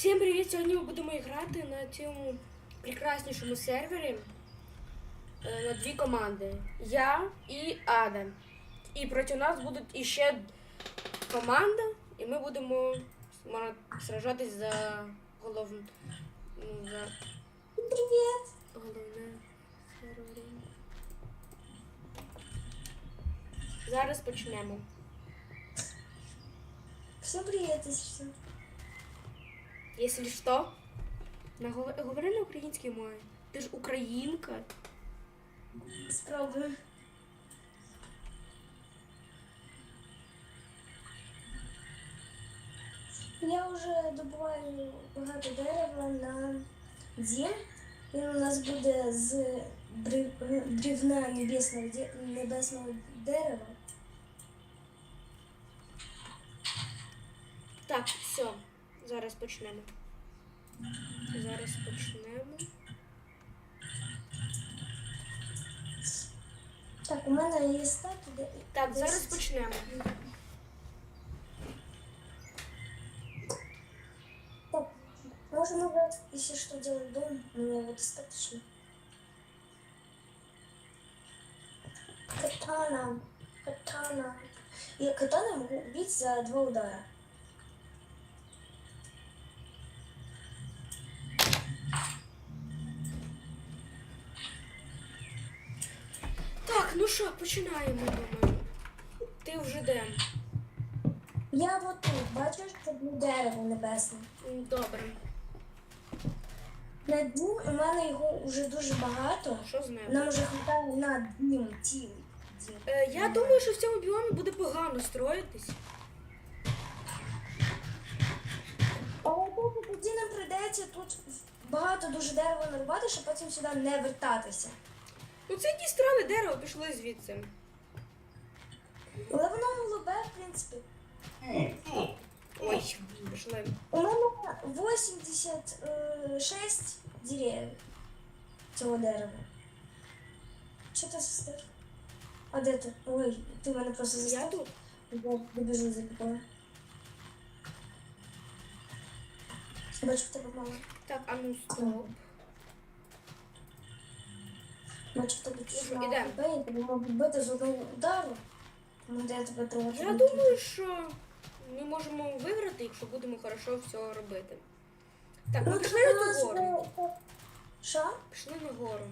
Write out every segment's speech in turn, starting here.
Всім привіт! Сьогодні ми будемо грати на цьому прекраснішому сервері е, на дві команди. Я і Адам. І проти нас будуть іще команда, і ми будемо сражатись за головну. ну, За Привет. головне сервері. Зараз почнемо. Всем привет, если что. Говори на українській мові. Ти ж українка. Спробуем. Я вже добуваю багато дерева на дім. Він у нас буде з брівна небесного, небесного дерева. Зараз почнемо. Зараз почнемо. Так, у мене є стати. Так, зараз почнемо. Так, можно уже, если что, делать дом, мне его достаточно. Катана, катана. Я катана могу убить за два удара. Так, ну що, починаємо, думаю. Ти вже де? Я вот тут, бачиш, це дерево небесне. Добре. На дім у мене його вже дуже багато. Що з ним? Нам вже хватає на тіл. дім. Е, я думаю, що в цьому біомі буде погано строїтись. Але тоді нам прийдеться тут багато дуже дерева нарубати, щоб потім сюди не вертатися. Ну це странне дерево, пішли звідси. Але воно голубе, в принципі. Ой, пішли. У мене 86 дерев цього дерева. Що ти застиг? А де ти? Ой, ти мене просто Я застиг. тут. Я добіжу за тобою. Бачу, в тебе мало. Так, а ну стоп. Ну, чуть що, мало ідемо? я тебе можу вбити з одного удару. Тому де я тебе трохи. Я думаю, що ми можемо виграти, якщо будемо хорошо все робити. Так, ми Ну, пішли на гору. Що? Пішли на гору.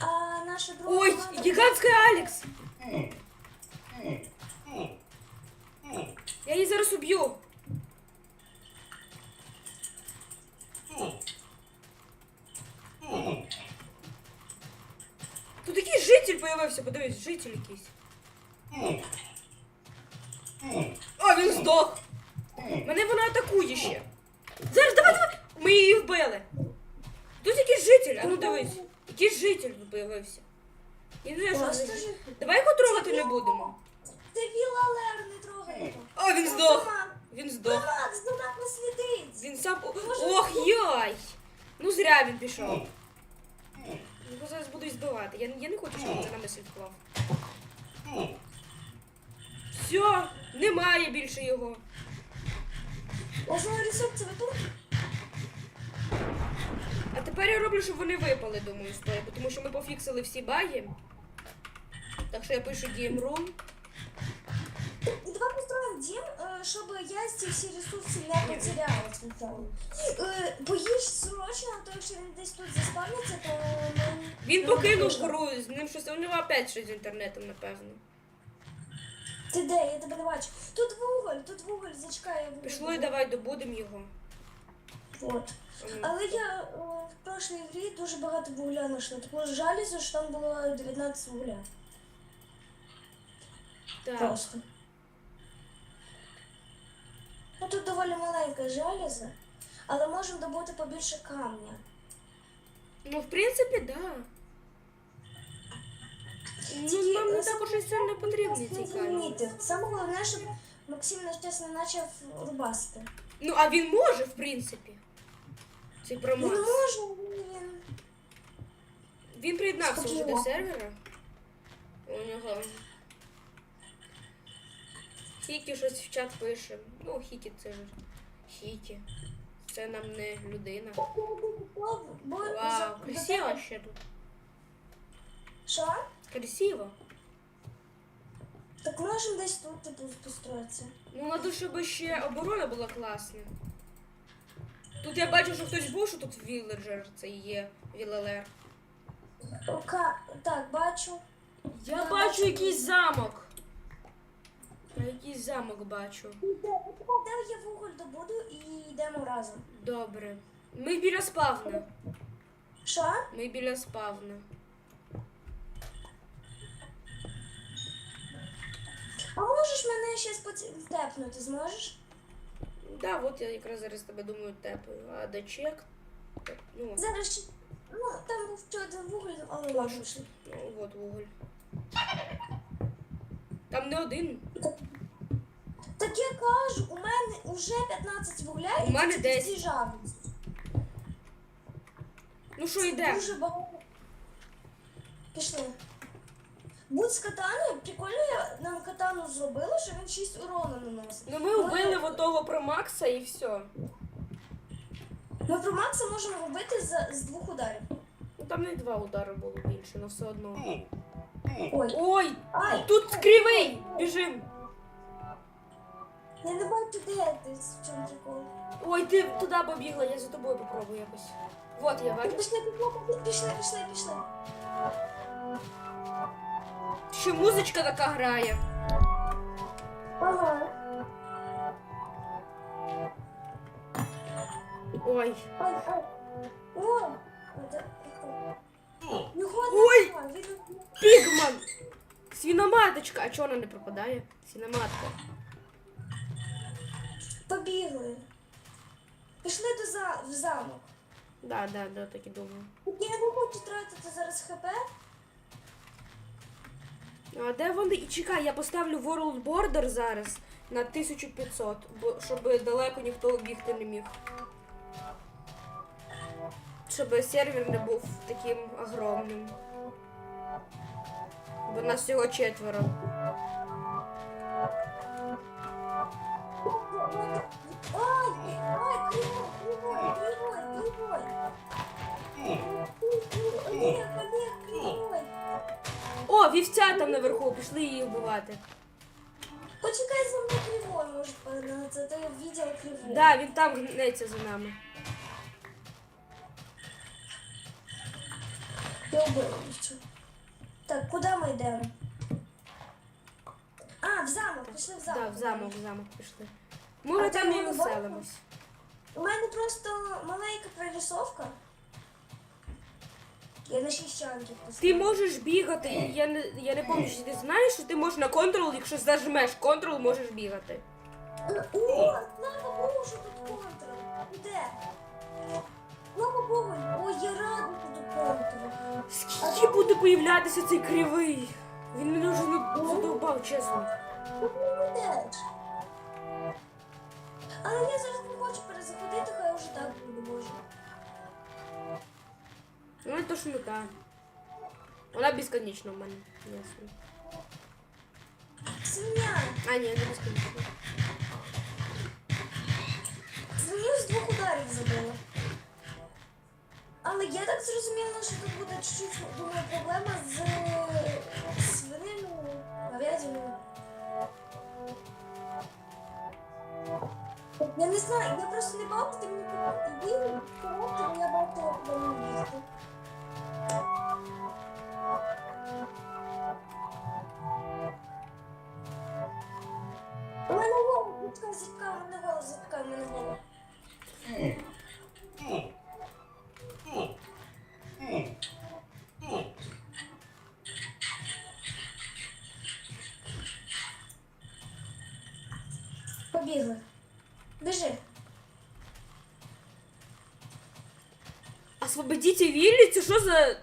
А наша друга Ой, команда- гігантський Алекс! Я її зараз уб'ю. Тут якийсь житель появився, подивись, житель якийсь. О, він здох. Мене вона атакує ще. Зараз давай, давай. Ми її вбили. Тут якийсь житель, а ну дивись. Якийсь житель появився. Я не знаю, що це. Давай його трогати не будемо. Це Віла Лер, не трогай його. О, він здох. Він здох. Не слідить. Він сам. Ох, яй! Ну зря він пішов. Його зараз будуть збивати. Я, я не хочу, щоб він за нами слідкував. Все, немає більше його. Основна рецепція ви тут? А тепер я роблю, щоб вони випали, думаю, з тої, бо тому що ми пофіксили всі баги. Так що я пишу DM room. І давай построїмо дім, е, щоб я ці всі ресурси не потеряла спеціально. Е, Боїш срочно, а то якщо він десь тут заспавниться, то ми... Він покинув гру, з ним щось у нього опять щось з інтернетом, напевно. Ти де? Я тебе не бачу. Тут вуголь, тут вуголь, зачекай, я вуголь. Пішли, давай добудемо його. От. Але я е, в прошлій грі дуже багато вугля знайшла. Таку жалізу, що там було 19 вугля. Так. Просто. Ну тут доволі маленька жаліза, але можемо добути побільше камня. Ну, в принципі, так. Да. Ну, нам не так уж і сильно потрібні ці камні. Зрозуміти. Саме головне, щоб Максим на час не почав рубасти. Ну, а він може, в принципі. Цей Він промах. може, він. Він приєднався вже до Спокійно. сервера. У нього. Хікі щось в чат пише. Ну, Хікі це ж Хікі. Це нам не людина. Вау, красиво ще тут. Що? Красиво. Так можемо десь тут типу построїтися. Ну, надо, щоб ще оборона була класна. Тут я бачу, що хтось був, що тут віледжер, це є Вілелер. Ока, так, бачу. Я бачу. якийсь замок. Я якийсь замок бачу. Де я вуголь добуду і йдемо разом. Добре. Ми біля спавна. Що? Ми біля спавна. А можеш мене ще степнути, зможеш? Да, от я якраз зараз тебе думаю тепаю. А де чек? Ну, Зараз ще. Ну, там був один вуголь, але ладно. ну от вуголь. Там не один. Так я кажу, у мене вже 15 вугля У мене і 10. жадність. Ну що йде? Дуже багато. Пішли. Будь з катаною, прикольно я нам катану зробила, що він 6 урону наносить. Ну ми вбили в того про Макса і все. Ми про Макса можемо вбити з, з двох ударів. Ну там не два удари було більше, але все одно. Ой. Ой! Ай, Тут кривий! Біжим! я не бачу, де ти в чому прикол. Ой, ти туди побігла, я за тобою попробую якось. Вот я бачу. Пішли, пішли, пішли, пішли, пішли. Ще музичка така грає. Ага. Ой. Ой. Оце прикол. Його Ой. Пігман! Свіноматочка! А чого вона не пропадає? Свіноматка. побігли. Пішли до за... в замок. Да, да, да, так і думаю. Я не хочу тратити зараз хп. Ну, А де вони? І чекай, я поставлю World Border зараз на 1500, бо щоб далеко ніхто бігти не міг. Щоб сервер не був таким огромним. Бо нас всього четверо. О, вівця там наверху, пішли її вбивати. Почекай за мною кривой, может погнаться, а то я видела кривой. Да, він там гнеться за нами. Я убила. Так, куда мы идем? А, в замок, пішли в замок. Да, в замок, в замок пішли. Може А там там і. У мене просто маленька прорисовка. Я на шіщанки Ти можеш бігати. Я не, я не пам'ятаю, чи ти знаєш, що ти можеш на контрол, якщо зажмеш контрол, можеш бігати. О, слава Богу, що тут контр. Де? Слава Богу, ой, я рада. Скільки буде появлятися цей кривий? Він мене вже задовбав, чесно. Але я зараз не хочу перезаходити, хай вже так буде, боже. Ну, то ж не та. Вона безконечна в мене. Ясно. Свиня. А, ні, не безконечна. Свиню з двох ударів забила. Але я так зрозуміла, що тут буде чуть-чуть, думаю, проблема з свининою, говядиною. Я не знаю, я просто не бачу, ти мені бо я бачила, куди мені бігти. У Освободите Вилли, це що за...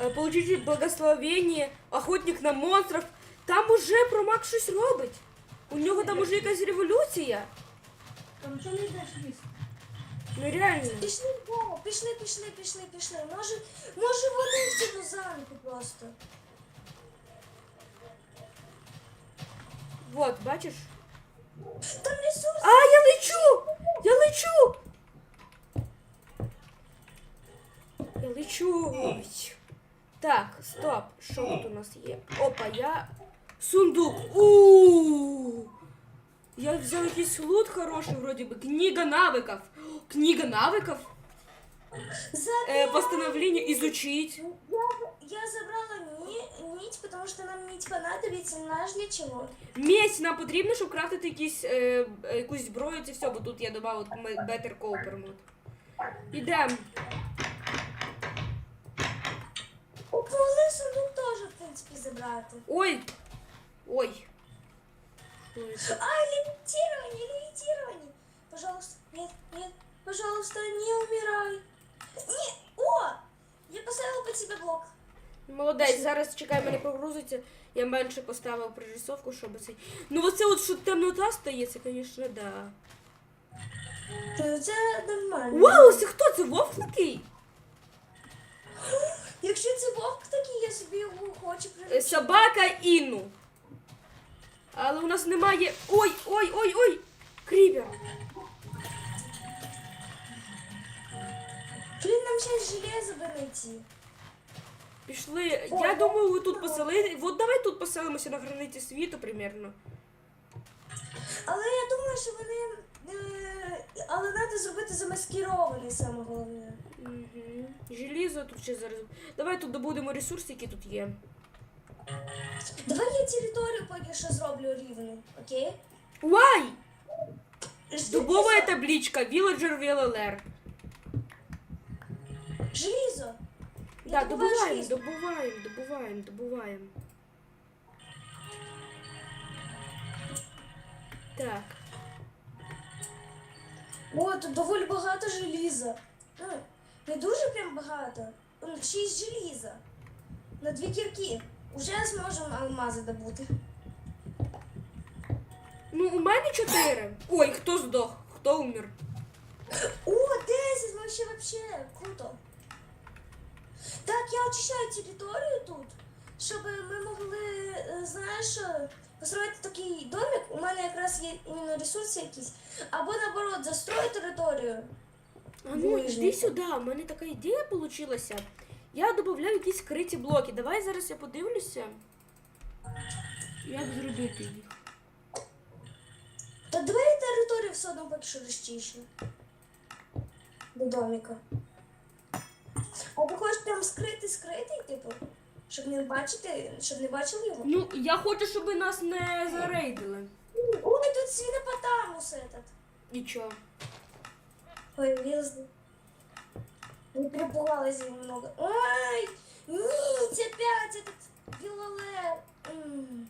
Е, Получите благословение, охотник на монстров. Там уже Промак щось робить. У нього там уже якась революція. Там що не йдеш ліс? Ну реально. Пішли, Вова, пішли, пішли, пішли, пішли. Може, може вони в цьому замку просто. Вот, бачиш? Там ресурс. А, я лечу! Я лечу! Я лечу. Ой. Так, стоп. Що тут у нас є? Опа, я. Сундук. у Я взял якийсь лут хороший, вроде бы. Книга навыков. Книга навыков. Забирай. Э, постановление изучить. Я, я забрала ни- нить, потому что нам нить понадобится, знаешь для чего? Медь нам потрібно, щоб крафтити якісь, е, е, якусь зброю, це все, бо тут я додав от м- Better Cooper mod. Ідем. принципі, забрати. Ой. Ой. Ой, це- А, левитирование, левитирование. Пожалуйста, нет, нет, пожалуйста, не умирай. Не, о, я поставила под себя блок. Молодець, зараз чекай, мене прогрузиться. Я менше поставив пририсовку, щоб цей. Ну оце от що темнота стається, звісно, да. Ну, Це нормально. Вау, це хто? Це вовк нас немає. Ой, ой, ой, ой! Кріпер. Блін, нам ще железо би знайти. Пішли. Я думаю, ви тут поселити. От давай тут поселимося на границі світу примерно. Але я думаю, що вони. Е, але треба зробити замаскірований саме головне. Угу. Желізо тут ще зараз. Давай тут добудемо ресурси, які тут є. Давай я територію поки що зроблю рівну, окей? Вай! Жди- Дубова табличка Villager VLLR. Желізо. Я Да, добуваю добуваємо, желізо. добуваємо, добуваємо, добуваємо. Так. О, тут доволі багато желіза. Ну, не дуже прям багато. Ну, Шість желіза. На дві кірки. Уже зможемо алмази добути. Ну, у мене чотири. Ой, хто здох? Хто умер? О, 10, вообще вообще круто. Так, я очищаю територію тут, щоб ми могли, е, знаєш, е, построїти такий домик. У мене якраз є іменно ресурси якісь. Або наоборот, застрою територію. А ну, Вижити. йди сюди, у мене така ідея вийшла. Я додавав якісь скриті блоки. Давай зараз я подивлюся. Як зробити їх? Та давай територію все одно що розчищу. До домика. А ти хочеш прям скритий скритий, типу? Щоб не бачити, щоб не бачили його? Ну, я хочу, щоб нас не зарейдили. Ой, тут свинопотамус этот. Нічого. Ой, вилзли. Не перепугалась немного. Ой, нить опять этот вилолер. М.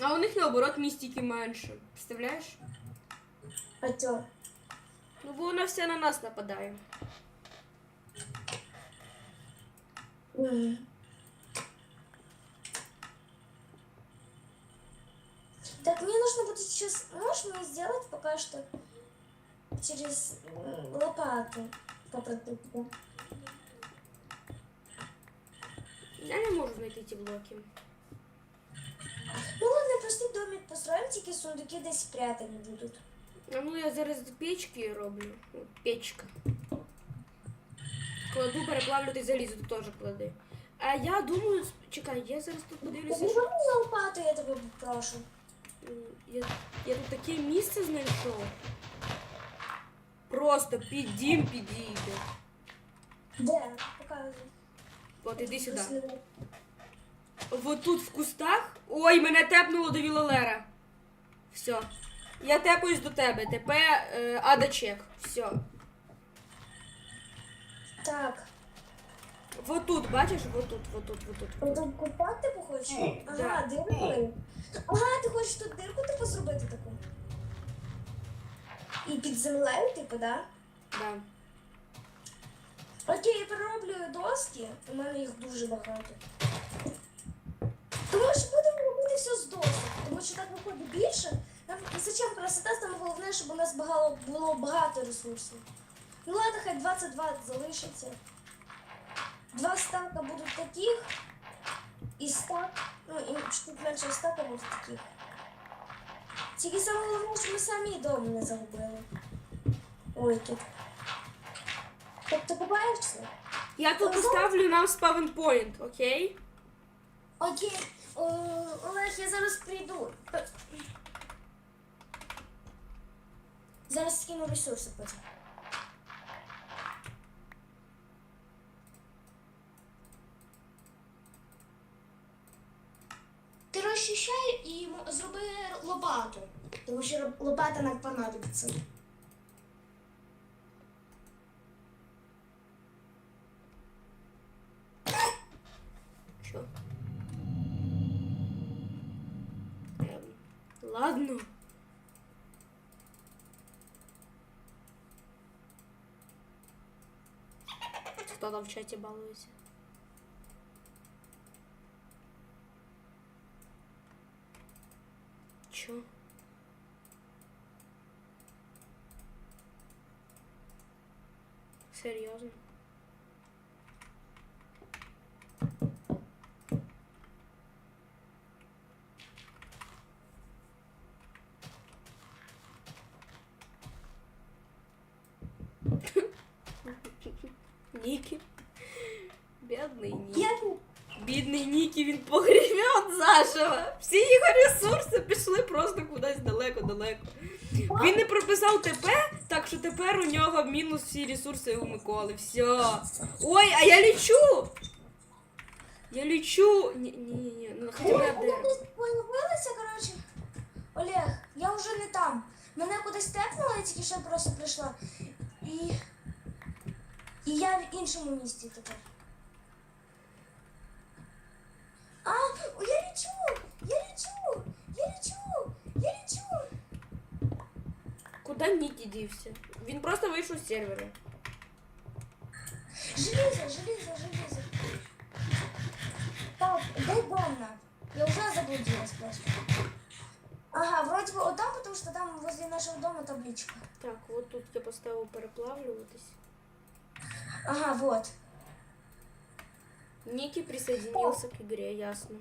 А у них наоборот містики менше. Представляєш? А чё? Ну, бо вона вся на нас нападає. М. Так, мне нужно будет сейчас... Можешь мне сделать пока что через лопату? Попросить тебя? Я не можу знайти ті блоки. Ну ладно, простий домик построим, тільки сундуки десь спрятані будуть. А ну я зараз печки роблю. Печка. Кладу, переплавлю ти залізо, ти теж клади. А я думаю, чекай, я зараз тут подивлюся, Тобі що можна лопату, я тебе прошу. Я, я тут таке місце знайшов. Просто під дім підійде. Де? Показуй. От іди сюди. Вот тут в кустах. Ой, мене тепнуло до Вілолера. Все. Я тепаюсь до тебе. Тепер е, ада чек. Все. Так. Вот тут, бачиш? Вот тут, вот тут, вот тут. Вот тут. Тут купати типу хочеш? Ага, Да. дирку. Ага, ти хочеш тут дирку типу зробити таку? І під землею, типу, да? Да. Окей, я перероблю доски. У мене їх дуже багато. Тому що будемо робити все з досок, тому що так виходить більше. Нам зачем красота, там головне, щоб у нас багало, було багато ресурсів. Ну ладно, хай 22 залишиться. Два стака будуть таких і стак Ну, і чуть менше стака буде таких. Тільки саме головне, що ми самі дом не загубили. Ой, тут. Так ти купаєш це? Я тут поставлю нам спавн-поінт, окей? Окей. О, Олег, я зараз прийду. П- Зараз скину ресурси потім. Ти розчищай і м- зроби лопату. Тому що лопата нам понадобиться. Що? Ладно. Хто там в чаті балується? Нікі. Бідний Нікі. Я Бідний Нікі, він погрівет заживо. Всі його ресурси пішли просто кудись далеко-далеко. Він не прописав ТП, так що тепер у нього мінус всі ресурси у Миколи. Все. Ой, а я лічу! Я лічу. Ні, ні, ні, ні. Ну хоча б я появилася, коротше. Олег, я вже не там. Мене кудись тепнуло, я тільки що просто прийшла. І. І я в іншому місті тепер. А, о, я лічу! Я лічу! Я лічу! Я лічу! Куди Нікі дівся? Він просто вийшов з сервера. Железо, железо, железо. Так, дай дом. Я уже заблудилась просто. Ага, вроде бы вот там, потому что там возле нашего дома табличка. Так, от тут я поставив переплавлюватись. Ага, вот. Ники присоединился к игре, ясно.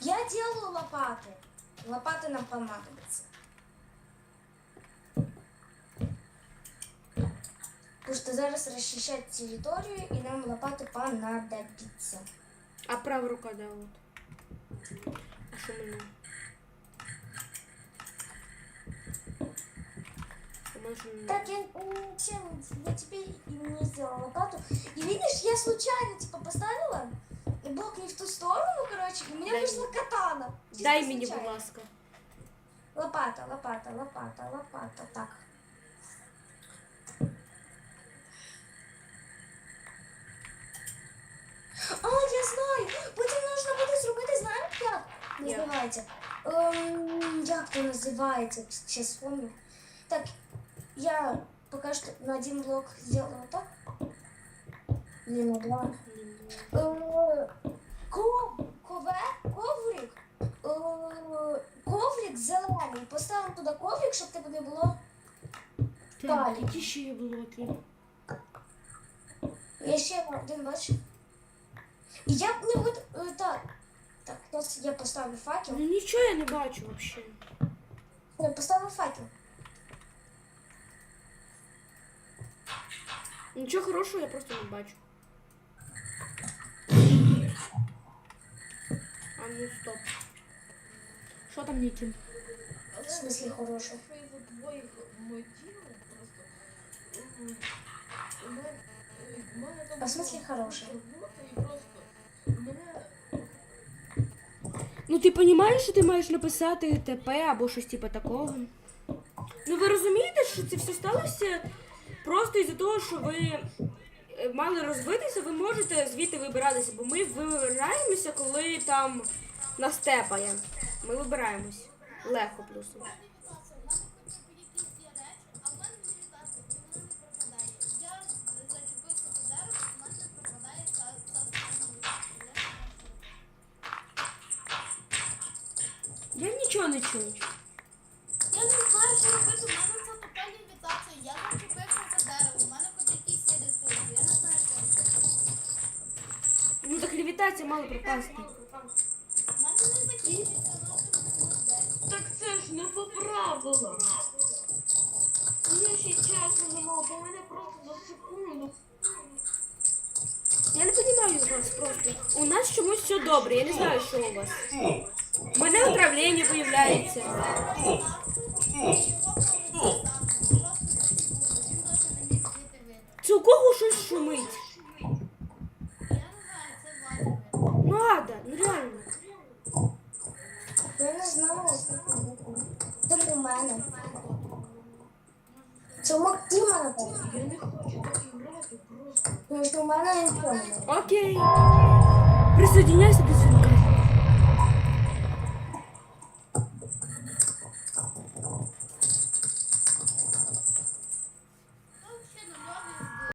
Я делаю лопаты. Лопаты нам понадобятся. Потому что зараз расчищать территорию, и нам лопаты понадобятся. А права рука, да, вот. А что мене? А може, Так, я м, чем я тебе и не сделала лопату. И видишь, я случайно типа поставила блок не в ту сторону, короче, и у меня Дай вышла катана. Чисто Дай мені, будь случайно. ласка. Лопата, лопата, лопата, лопата. Так. А, я знаю! Потім нужно буде зробити, знаєте, як Як? називається? Ем, як то називається? Сейчас вспомню. Так, я пока что на один блок сделала так. Или на два. Кове, коврик, е, коврик зелений. Поставимо туди коврик, щоб тебе не було. Так, які ще є блоки? Я ще один бачу. І я б не буду. е, Так. Так, зараз я поставлю факел. Ну нічого я не бачу вообще. Я поставлю факел. Нічого хорошого я просто не бачу. А ну стоп. Що там Нікі? В смысле двоє просто. м, у у там А в смислі була хороше? робота і просто мене Ну ти розумієш, що ти маєш написати ТП або щось типу такого? Ну ви розумієте, що це все сталося просто із-за того, що ви е, мали розбитися, ви можете звідти вибиратися, бо ми вибираємося, коли там нас тепає. Ми вибираємось. Легко плюсом. Я нічого не чую. Пропасти. Так це ж не по правилам. Я ще часу не мав, бо мене просто за секунду. Я не розумію вас просто. У нас чомусь все добре, я не знаю, що у вас. У мене управління появляється. Це у кого щось шумить? Ну, Ада, ну реально. Я не знаю. Це у мене. Чому у Максима, напевно. Я не хочу так грати просто. Тому що мене нічого. Окей. Присоединяйся до зі